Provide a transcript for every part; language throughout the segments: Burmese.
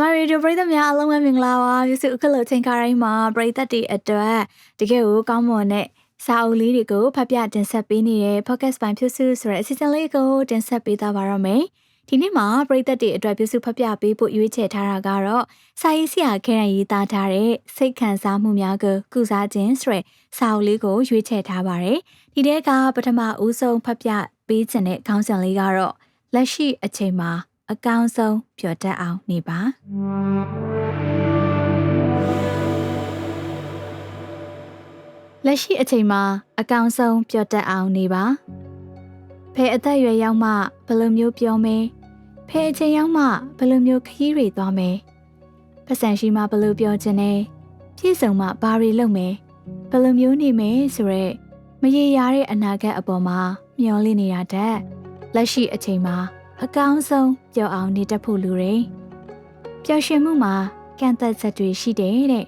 မရေဒီယိုပရိသတ်များအားလုံးပဲမင်္ဂလာပါယေစုအခက်လို့ချိန်ခါတိုင်းမှာပရိသတ်တွေအတွက်တကယ်ကိုကောင်းမွန်တဲ့စာအုပ်လေးတွေကိုဖတ်ပြတင်ဆက်ပေးနေတဲ့ podcast ပိုင်းဖြစ်စုဆိုတဲ့အစီအစဉ်လေးကိုတင်ဆက်ပေးသားပါရမယ်ဒီနေ့မှာပရိသတ်တွေအတွက်ပြုစုဖတ်ပြပေးဖို့ရွေးချယ်ထားတာကတော့စာရေးဆရာခဲရန်ရေးသားထားတဲ့စိတ်ခံစားမှုများကိုကုစားခြင်းဆိုတဲ့စာအုပ်လေးကိုရွေးချယ်ထားပါတယ်ဒီတဲကပထမဦးဆုံးဖတ်ပြပေးခြင်းတဲ့ခေါင်းစဉ်လေးကတော့လက်ရှိအချိန်မှာ အကောင်းဆုံးပျော်တတ်အောင်နေပါလက်ရှိအချိန်မှာအကောင်းဆုံးပျော်တတ်အောင်နေပါဖဲအသက်အရွယ်ရောက်မှဘယ်လိုမျိုးပြောမယ်ဖဲအချိန်ရောက်မှဘယ်လိုမျိုးခရီးတွေသွားမယ်ပတ်စံရှိမှဘယ်လိုပြောချင်လဲပြည့်စုံမှဘာတွေလုပ်မယ်ဘယ်လိုမျိုးနေမယ်ဆိုရက်မရေရာတဲ့အနာဂတ်အပေါ်မှာမျောလင့်နေတာတဲ့လက်ရှိအချိန်မှာ အကောင်းဆုံးပျော်အောင်နေတတ်ဖို့လိုတယ်။ပျော်ရွှင်မှုမှာကန့်သက်ချက်တွေရှိတယ်တဲ့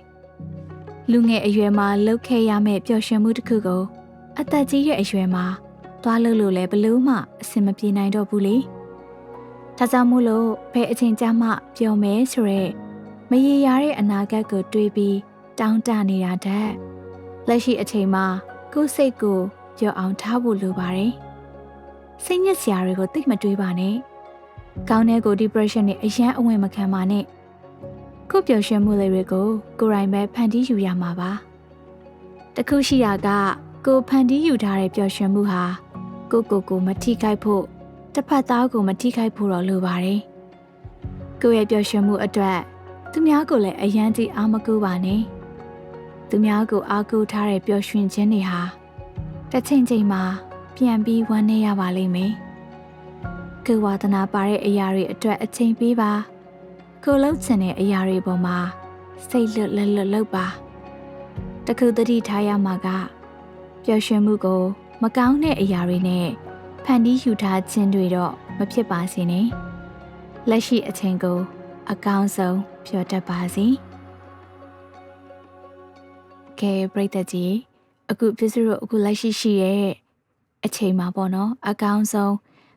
။လူငယ်အရွယ်မှာလှုပ်ခဲရမယ့်ပျော်ရွှင်မှုတစ်ခုကို အသက်ကြီးရဲ့အရွယ်မှာသွားလို့လို့လည်းဘလို့မှအဆင်မပြေနိုင်တော့ဘူးလေ။ဒါကြောင့်မို့လို့ဘယ်အချိန်ကြမှပျော်မယ်ဆိုရက်မရေရာတဲ့အနာဂတ်ကိုတွေးပြီးတောင်းတနေတာတဲ့လက်ရှိအချိန်မှာကိုယ်စိတ်ကိုပျော်အောင်ထားဖို့လိုပါတယ်။စိတ်ညစ်စရာတွေကိုသိမတွေးပါနဲ့။ ကောင်းတဲ့ကို depression နဲ့အရန်အဝင်မခံပါနဲ့။ကိုပျော်ရွှင်မှုတွေကိုကိုယ်တိုင်ပဲဖန်တီးယူရမှာပါ။တခုရှိတာကကိုဖန်တီးယူထားတဲ့ပျော်ရွှင်မှုဟာကိုကိုကိုမထိခိုက်ဖို့တစ်ဖက်သားကိုမထိခိုက်ဖို့တော့လိုပါတယ်။ကိုရဲ့ပျော်ရွှင်မှုအတွက်သူများကိုလည်းအယမ်းကြီးအားမကူပါနဲ့။သူများကိုအားကိုးထားတဲ့ပျော်ရွှင်ခြင်းတွေဟာတစ်ချိန်ချိန်မှာပြန်ပြီးဝမ်းနည်းရပါလိမ့်မယ်။ ကိုဝါသနာပါတဲ့အရာတွေအတွက်အချိန်ပေးပါ။ကိုလှုပ်ချင်တဲ့အရာတွေပေါ်မှာစိတ်လွတ်လွတ်လွတ်လုပ်ပါ။တခုတတိထားရမှာကပျော်ရွှင်မှုကို မကောင်းတဲ့အရာတွေနဲ့ဖန်တီးယူထားခြင်းတွေတော့မဖြစ်ပါစေနဲ့။လက်ရှိအချိန်ကို အကောင်းဆုံးဖြောတတ်ပါစေ။ကဲပရိသတ်ကြီးအခုပြည့်စုံအခုလက်ရှိရှိရဲ့အချိန်မှာပေါ့နော် အကောင်းဆုံး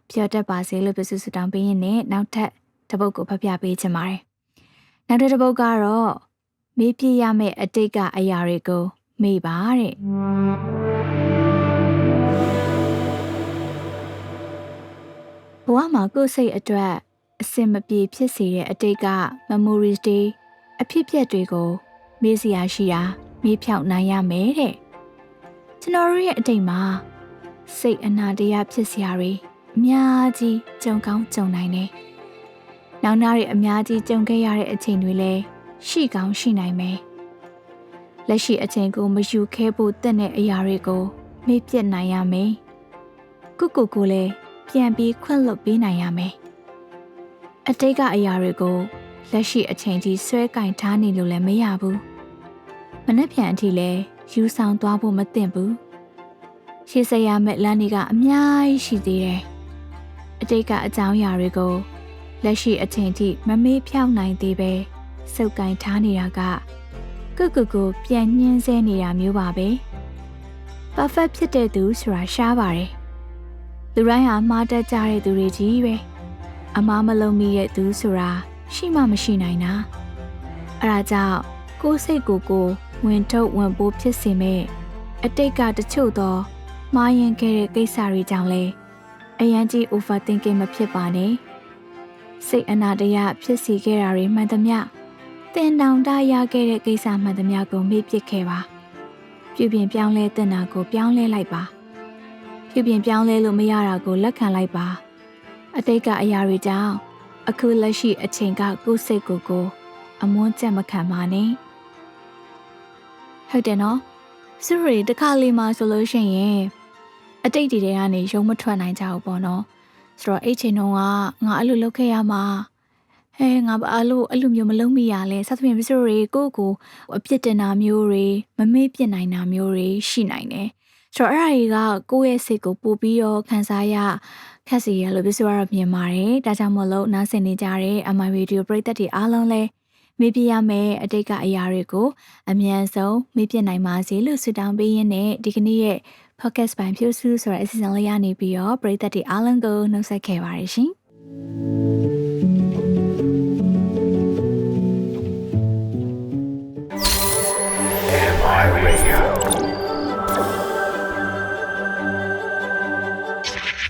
ပြောတတ်ပါစေလို့ပြစုစုတောင်းပေးရင်လည်းနောက်ထပ်တစ်ပုဒ်ကိုဖတ်ပြပေးချင်ပါတယ်။နောက်တစ်ပုဒ်ကတော့မေးပြရမယ့်အတိတ်ကအရာတွေကိုမေးပါတဲ့။ဘဝမှာကိုယ်စိတ်အတွက်အစင်မပြေဖြစ်စေတဲ့အတိတ်က memories တွေအဖြစ်ပြက်တွေကိုမေးစရာရှိတာမေးဖြောက်နိုင်ရမယ်တဲ့။ကျွန်တော်တို့ရဲ့အတိတ်မှာစိတ်အနာတရားဖြစ်စရာတွေ အများကြီးကြုံကောင်းကြုံနိုင်တယ်။နောက်နာတွေအများကြီးကြုံခဲ့ရတဲ့အချိန်တွေလည်းရှိကောင်းရှိနိုင်မယ်။လက်ရှိအချိန်ကိုမယူခဲဖို့တင့်တဲ့အရာတွေကိုမေ့ပြစ်နိုင်ရမယ်။ကုကုကိုလည်းပြန်ပြီးခွင့်လွတ်ပေးနိုင်ရမယ်။အတိတ်ကအရာတွေကိုလက်ရှိအချိန်ကြီးဆွဲကင်ထားနေလို့လည်းမရဘူး။မနှက်ပြန်အထိလည်းယူဆောင်သွားဖို့မသင့်ဘူး။ရှေ့ဆက်ရမယ့်လမ်းတွေကအများကြီးရှိသေးတယ်။ အတိတ်ကအကြောင်းအရာတွေကိုလက်ရှိအချိန်ထိမမေးဖြောက်နိုင်သေးပဲစုပ်ကင်ထားနေတာကကုကုကိုပြန်ညှင်းဆဲနေတာမျိုးပါပဲ။ perfect ဖြစ်တဲ့သူဆိုတာရှားပါတယ်။လူတိုင်းဟာမှားတတ်ကြတဲ့သူတွေကြီးပဲ။အမားမလုံးမိတဲ့သူဆိုတာရှိမှမရှိနိုင်တာ။အဲဒါကြောင့်ကိုယ်စိတ်ကိုယ်ကိုဝင်ထုတ်ဝင်ပိုးဖြစ်စေမဲ့အတိတ်ကတချို့သောမှားယွင်းခဲ့တဲ့ကိစ္စတွေကြောင့်လဲ အရန်ကြီး overthinking မဖြစ်ပါနဲ့စိတ်အနာတရားဖြစ်စီခဲ့တာတွေမှန်သမျှတင်တောင်တရခဲ့တဲ့ကိစ္စမှန်သမျှကိုမေ့ပစ်ခဲ့ပါပြုပြင်ပြောင်းလဲတင်တာကိုပြောင်းလဲလိုက်ပါပြုပြင်ပြောင်းလဲလို့မရတာကိုလက်ခံလိုက်ပါအတိတ်ကအရာတွေကြောင့်အခုလက်ရှိအချိန်ကကိုယ်စိတ်ကိုယ်ကို အမွန်းချက်မခံပါနဲ့ဟုတ်တယ်နော်စရီတခါလေးမှဆိုလို့ရှိရင် အတိတ်တွေကနေရုံမထွက်နိုင်ကြဘူးပေါ့နော်ဆိုတော့အဲ့ချိန်တုန်းကငါအဲ့လိုလုပ်ခဲ့ရမှာဟဲငါဘာလို့အဲ့လိုမျိုးမလုပ်မိရလဲစသဖြင့်မစတွေကိုကိုအပြစ်တင်တာမျိုးတွေမမေ့ပြစ်နိုင်တာမျိုးတွေရှိနိုင်တယ်ဆိုတော့အဲ့ဒါတွေကကိုယ့်ရဲ့စိတ်ကိုပို့ပြီးတော့ခံစားရခက်စီရလို့ပြောဆိုရမြင်ပါတယ်ဒါကြောင့်မလို့နားဆင်နေကြတဲ့ MI Radio ပရိသတ်တွေအားလုံးလည်းမေ့ပြရမယ့်အတိတ်ကအရာတွေကို အမြန်ဆုံးမေ့ပြနိုင်ပါစေလို့ဆုတောင်းပေးရင်းနဲ့ဒီကနေ့ရဲ့ podcast ပိုင်းဖြိုးစုဆိုတဲ့အစီအစဉ်လေးရနေပြီးတော့ပရိသတ်တွေအားလုံးကိုနှုတ်ဆက်ခဲ့ပါတယ်ရှင်။